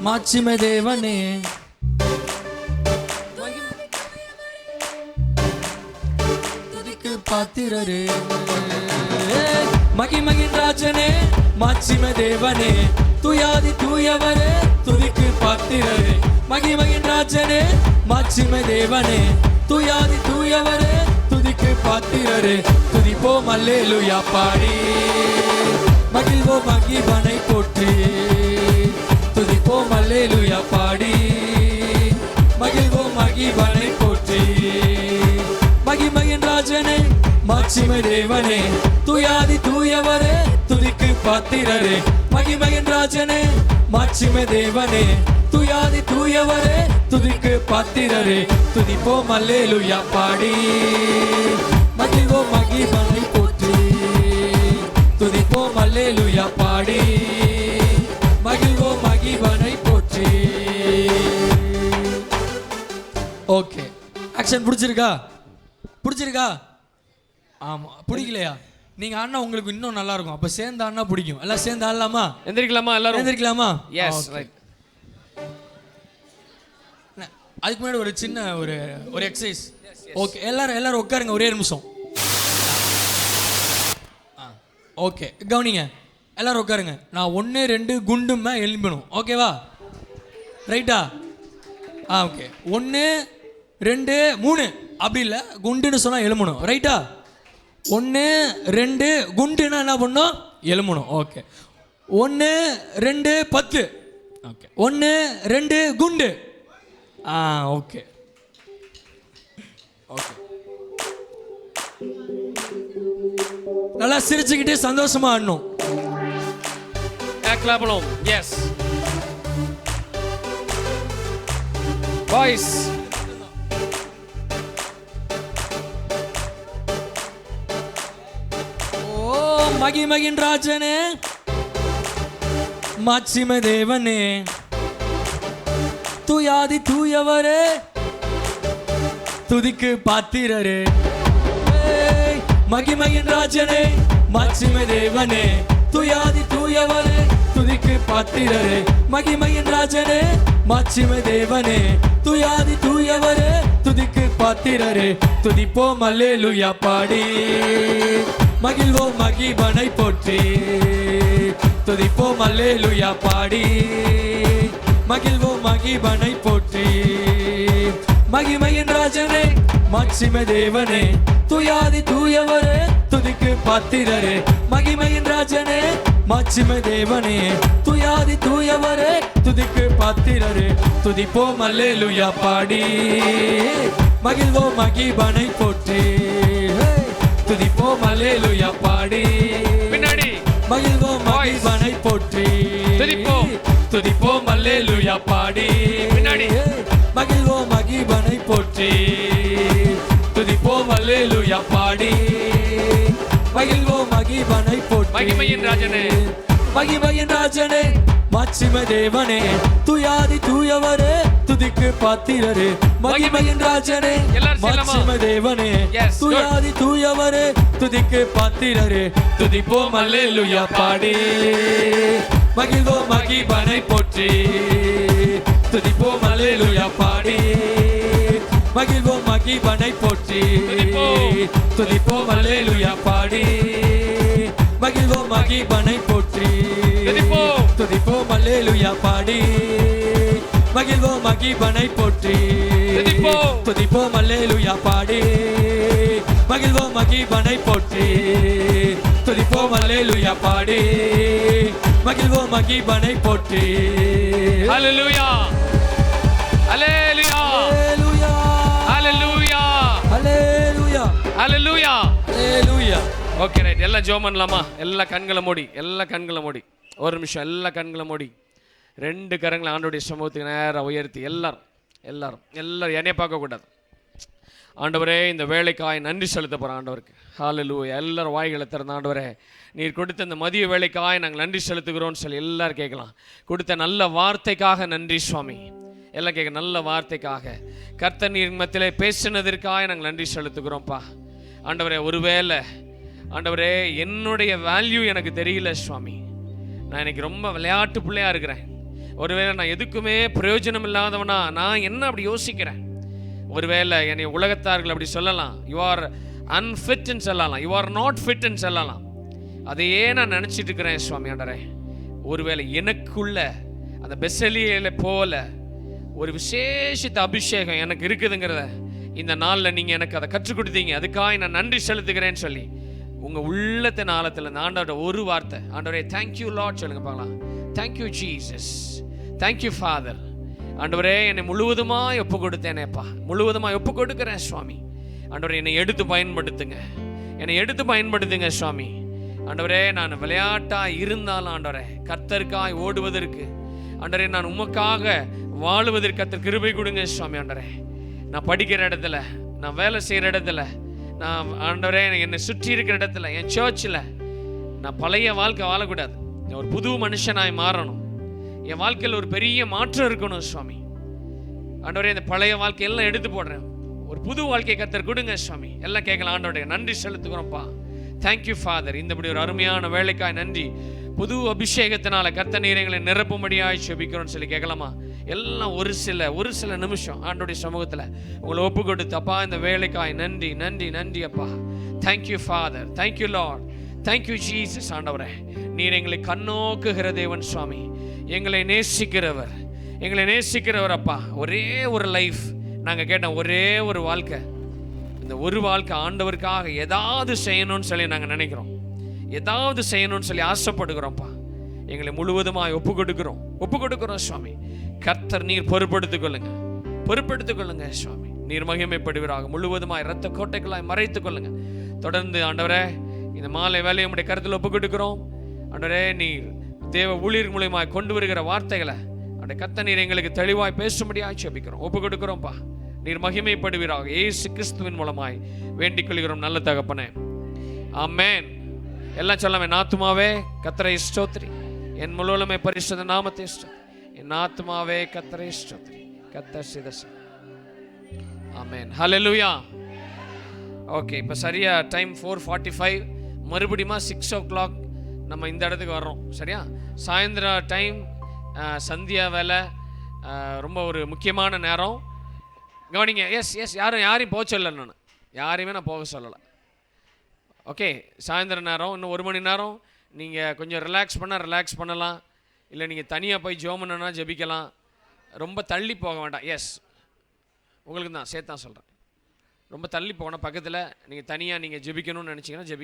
மாட்சிமை தேவனே. துதிக்கு பாத்திரரே. மகிமகின் ராஜனே மாட்சிம தேவனே. துயாதி தூயவரே துதிக்கு பாத்திரரே. மகிமகின் ராஜனே மாட்சிம தேவனே. துயாதி தூயவரே துதிக்கு பாத்திரரே. துதிப்போம் அல்லேலுயா பாடி. மகிழ்வோம் மகிழ்வனை போற்றி. துதிப்போம் அல்லேலுயா பாடி. மகிழ்வோம் மகிழ்வனை போற்றி. மகிமையின் ராஜனே மாட்சிமை தேவனே. துயாதி தூயவரே துதிக்கு பாத்திரரே. மகிமையின் ராஜனே மாட்சிமை தேவனே. துயாதி தூயவரே துதிக்கு பாத்திரரே. துதிப்போம் அல்லேலுயா பாடி. மகிழ்வோம் மகிழ்வனை போற்றி. அல்லேலுயா பாடி. மகிழ்வோம் மகிபனை போற்றி. ஓகே ஆக்ஷன் பிடிச்சிருக்கா? பிடிச்சிருக்கா? ஆமா பிடிக்கலையா? நீங்க ஆடினா உங்களுக்கு இன்னும் நல்லா இருக்கும் அப்ப சேர்ந்து ஆடினா பிடிக்கும். எல்லாம் சேர்ந்து ஆடலாமா? எந்திரிக்கலாமா எல்லாரும்? எழுந்திருக்கலாமா எஸ். ரைட் அண்ணா, அதுக்கு முன்னாடி ஒரு சின்ன ஒரு ஒரு எக்ஸசைஸ் ஓகே எல்லாரும் எல்லாரும் உட்காருங்க ஒரே நிமிஷம். ஓகே கவனிங்க. எல்லாரும் உட்காருங்க. நான் ஒன்று ரெண்டு குண்டுமே எழும்பணும் ஓகேவா? ரைட்டா? ஆ ஓகே. ஒன்று ரெண்டு மூணு. அப்படி இல்லை குண்டுன்னு சொன்னால் எழும்பணும் ரைட்டா? ஒன்று ரெண்டு குண்டுன்னா என்ன பண்ணணும் எழும்பணும் ஓகே. ஒன்று ரெண்டு பத்து. ஓகே. ஒன்று ரெண்டு குண்டு. ஆ ஓகே. ஓகே. நல்லா சிரிச்சுக்கிட்டு சந்தோஷமா ஆடணும். கிளாப்பலாம் எஸ் பாய்ஸ் ஓ மகிமகின் ராஜனே. மாட்சிம தேவனே. தூயாதி தூயவரே. துதிக்கு பாத்திரரே. ஏய், மகிமையின் ராஜனே மாட்சிம தேவனே. துயாதி தூயவரே. துதிக்கு பாத்திரரே. மகிமையின் ராஜனே மாட்சிமை தேவனே. துயாதி தூயவரே துதிக்கு பாத்திரரே. துதிப்போம் அல்லேலுயா பாடி. மகிழ்வோம் மகிபனை போற்றி. துதிப்போம் அல்லேலுயா பாடி. மகிழ்வோம் மகிபனை போற்றி. மகிமையின் ராஜனே மாட்சிமை தேவனே. துயாதி தூயவரே துதிக்கு பாத்திரரே. மகிமையின் ராஜனே மாட்சிம தேவனே துயாதி தூயவரே துதிக்கு பாத்திரரே துதிப்போம் அல்லேலுயா பாடி மகிழ்வோம் மகிபனை போற்றி! துதிப்போம் அல்லேலுயா பாடி பின்னாடி மகிழ்வோம். மகிழ்வனை போற்றி துதிப்போம். துதிப்போம் அல்லேலுயா பாடி பின்னாடி. மகிழ்வோம் மகிழ்வனை போற்றி துதிப்போம் அல்லேலுயா பாடி மகிழ்வோம் மகிழ்வனை போற்றி மகிமையின் ராஜனே. மகிமையின் ராஜனே மாட்சிம தேவனே துயாதி தூயவரே துதிக்கு பாத்திரரே மகிமையின் ராஜனே? மாட்சிம தேவனே. துயாதி தூயவரே துதிக்கு பாத்திரரே துதிப்போம் அல்லேலுயா பாடி மகிழ்வோம் மகிபனை போற்றி துதிப்போம் அல்லேலுயா பாடி மகிழ்வோம் மகிபனை போற்றி. துதிப்போம் அல்லேலுயா பாடி மகிழ்வோம் மகிபனை போற்றி. துதிப்போம். அல்லேலுயா பாடி. மகிழ்வோம் மகிபனை போற்றி. துதிப்போம். அல்லேலுயா பாடி. மகிழ்வோம் மகிபனை போற்றி. துதிப்போம் அல்லேலுயா பாடி. மகிழ்வோம் மகிபனை போற்றி. ஹalleluya அல்லேலூயா. ஹalleluya அல்லேலூயா. ஹalleluya அல்லேலூயா. ஓகே ரைட் எல்லாம் ஜோ பண்ணலாமா எல்லா கண்களை மூடி எல்லா கண்களை மூடி. ஒரு நிமிஷம் எல்லா கண்களை மூடி. ரெண்டு கரங்களை ஆண்டோடைய சமூகத்துக்கு நேராக உயர்த்தி எல்லாரும் எல்லாரும் எல்லாரும் என்னைய பார்க்கக்கூடாது. ஆண்டவரே இந்த வேலைக்காய் நன்றி செலுத்த போகிறோம் ஆண்டவருக்கு. ஹாலலு எல்லாரும் வாய்களை திறந்த ஆண்டவரே நீர் கொடுத்த இந்த மதிய வேலைக்காய் நாங்கள் நன்றி செலுத்துகிறோம்னு சொல்லி எல்லோரும் கேட்கலாம். கொடுத்த நல்ல வார்த்தைக்காக நன்றி சுவாமி. எல்லாம் கேட்க நல்ல வார்த்தைக்காக. கர்த்த நீர் மத்தியிலே பேசினதற்காக நாங்கள் நன்றி செலுத்துகிறோம்ப்பா. ஆண்டவரே ஒருவேளை ஆண்டவரே என்னுடைய வேல்யூ எனக்கு தெரியல சுவாமி. நான் இன்னைக்கு ரொம்ப விளையாட்டு பிள்ளையா இருக்கிறேன். ஒருவேளை நான் எதுக்குமே பிரயோஜனம் இல்லாதவனா நான் என்ன அப்படி யோசிக்கிறேன்? ஒருவேளை என்னை உலகத்தார்கள் அப்படி சொல்லலாம். யூ ஆர் அன்ஃபிட்னு சொல்லலாம். யூ ஆர் நாட் ஃபிட்னு சொல்லலாம். அதையே நான் நினச்சிட்டு இருக்கிறேன் சுவாமி ஆண்டரே ஒருவேளை எனக்குள்ள அந்த பெசலியில போல ஒரு விசேஷித்த அபிஷேகம் எனக்கு இருக்குதுங்கிறத இந்த நாளில் நீங்கள் எனக்கு அதை கற்றுக் கொடுத்தீங்க. அதுக்காக நான் நன்றி செலுத்துகிறேன்னு சொல்லி. உங்கள் உள்ளத்தின் ஆழத்தில் இந்த ஆண்டோட ஒரு வார்த்தை. ஆண்டவரே தேங்க்யூ லாட் சொல்லுங்க பார்க்கலாம். தேங்க்யூ ஜீசஸ் தேங்க்யூ ஃபாதர் ஆண்டவரே என்னை முழுவதுமாக ஒப்பு கொடுத்தேனேப்பா முழுவதுமாக ஒப்பு கொடுக்குறேன் சுவாமி. ஆண்டவரே என்னை எடுத்து பயன்படுத்துங்க. என்னை எடுத்து பயன்படுத்துங்க சுவாமி. ஆண்டவரே நான் விளையாட்டாக இருந்தாலும் ஆண்டவரே கர்த்தருக்காய் ஓடுவதற்கு ஆண்டவரே நான் உமக்காக வாழுவதற்கு கர்த்தர் கிருபை கொடுங்க சுவாமி ஆண்டவரே. நான் படிக்கிற இடத்துல நான் வேலை செய்கிற இடத்துல நான் ஆண்டவரே என்னை சுற்றி இருக்கிற இடத்துல என் சர்ச்சில் நான் பழைய வாழ்க்கை வாழக்கூடாது. நான் ஒரு புது மனுஷனாய் மாறணும். என் வாழ்க்கையில் ஒரு பெரிய மாற்றம் இருக்கணும் சுவாமி. ஆண்டவரே இந்த பழைய வாழ்க்கையெல்லாம் எடுத்து போடுறேன். ஒரு புது வாழ்க்கையை கத்தர் கொடுங்க சுவாமி. எல்லாம் கேட்கலாம் ஆண்டவரே நன்றி செலுத்துக்கிறோம்ப்பா தேங்க்யூ ஃபாதர் இந்தபடி ஒரு அருமையான வேலைக்காய் நன்றி. புது அபிஷேகத்தினால கத்த நீரங்களை நிரப்பும்படியாய் செபிக்கிறோம்னு சொல்லி கேட்கலாமா? எல்லாம் ஒரு சில ஒரு சில நிமிஷம் ஆண்டோடைய சமூகத்தில் உங்களை ஒப்பு கொடுத்து அப்பா இந்த வேலைக்காய் நன்றி நன்றி நன்றி அப்பா. Thank you father thank you Lord thank you Jesus ஆண்டவரே. நீர் எங்களை கண்ணோக்குகிற தேவன் சுவாமி. எங்களை நேசிக்கிறவர். எங்களை நேசிக்கிறவர் அப்பா. ஒரே ஒரு லைஃப் நாங்கள் கேட்டோம் ஒரே ஒரு வாழ்க்கை. இந்த ஒரு வாழ்க்கை ஆண்டவருக்காக ஏதாவது செய்யணும்னு சொல்லி நாங்கள் நினைக்கிறோம். ஏதாவது செய்யணும்னு சொல்லி ஆசைப்படுகிறோம்ப்பா எங்களை முழுவதுமாய் ஒப்பு கொடுக்கிறோம் ஒப்பு கொடுக்கிறோம் சுவாமி. கர்த்தர் நீர் பொறுப்படுத்திக் கொள்ளுங்க. பொறுப்படுத்திக் கொள்ளுங்க சுவாமி. நீர் மகிமைப்படுவீராக. முழுவதுமாய் இரத்த கோட்டைகளாய் மறைத்துக் கொள்ளுங்க. தொடர்ந்து ஆண்டவரே இந்த மாலை வேலையை உடைய கருத்தில் ஒப்பு கொடுக்கிறோம் ஆண்டவரே நீர் தேவ ஊழியர் மூலியமாக கொண்டு வருகிற வார்த்தைகளை அந்த கத்த நீர் எங்களுக்கு தெளிவாய் பேசும்படியாக செபிக்கிறோம் ஒப்பு கொடுக்கிறோம்ப்பா நீர் மகிமைப்படுவீராக. ஏசு கிறிஸ்துவின் மூலமாய் வேண்டிக் கொள்கிறோம். நல்ல தகப்பனே. ஆமேன். எல்லாம் சொல்லாமே நாத்துமாவே கத்தரை ஸ்தோத்ரி என் முழுவலுமே பரிசுத்த நாமத்தை என் ஆத்மாவே கத்தரை கத்த கத்தர் சிதச ஆமென் ஹalleluya ஓகே இப்போ சரியா டைம் ஃபோர் ஃபார்ட்டி ஃபைவ் மறுபடியும் சிக்ஸ் ஓ கிளாக் நம்ம இந்த இடத்துக்கு வர்றோம். சரியா? சாயந்தரம் டைம் சந்தியா வேலை ரொம்ப ஒரு முக்கியமான நேரம். கவனிங்க எஸ் எஸ் யாரும் யாரையும் போக சொல்லலை நான். யாரையுமே நான் போக சொல்லலை. ஓகே சாயந்தர நேரம் இன்னும் ஒரு மணி நேரம் நீங்கள் கொஞ்சம் ரிலாக்ஸ் பண்ணால் ரிலாக்ஸ் பண்ணலாம். இல்லை நீங்கள் தனியாக போய் ஜோமனா பண்ணனா ஜெபிக்கலாம். ரொம்ப தள்ளி போக வேண்டாம். எஸ் உங்களுக்கு தான் சேர்த்தான் சொல்கிறேன் ரொம்ப தள்ளி போன பக்கத்தில் நீங்கள் தனியாக நீங்கள் ஜெபிக்கணும்னு நினச்சிங்கன்னா ஜெபிக்கலாம்.